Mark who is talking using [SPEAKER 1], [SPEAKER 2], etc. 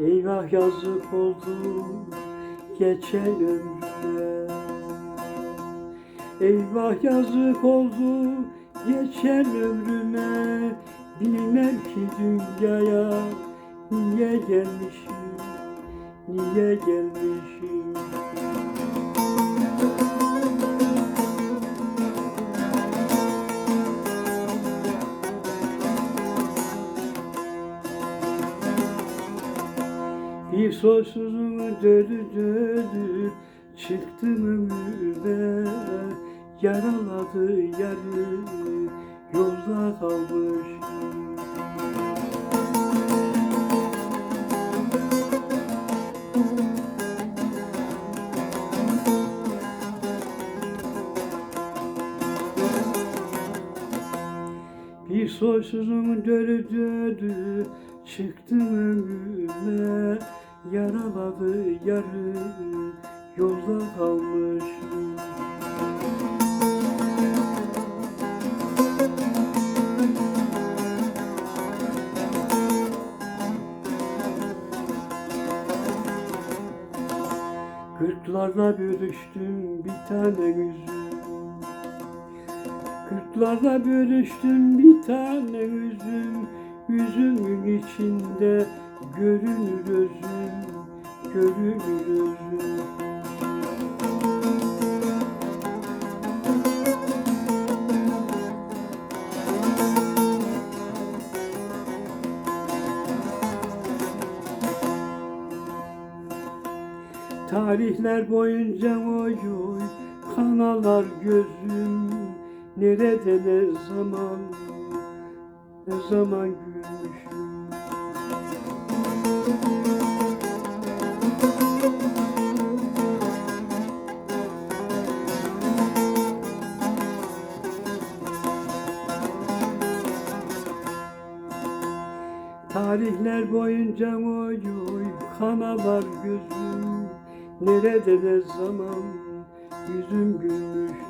[SPEAKER 1] Eyvah yazık oldu geçen ömrüme. Eyvah yazık oldu geçen ömrüme. Bilmem ki dünyaya niye gelmişim Niye gelmişim Bir soysuzun dölü dölü Çıktım ömrüme Yaraladı yarı Yolda kalmış. Bir soysuzun dölü dölü Çıktım ömrüme Yaraladı yarı Yolda kalmış. Kırklarda bölüştüm bir tane yüzüm Kırklarda bölüştüm bir tane yüzüm. Yüzümün içinde görünür özüm Görünür özüm Tarihler boyunca oy oy kanalar gözüm. Nerede ne zaman ne zaman gülmüşüm Tarihler boyunca oy oy kanalar gözüm. Nerede ne zaman yüzüm gülmüştü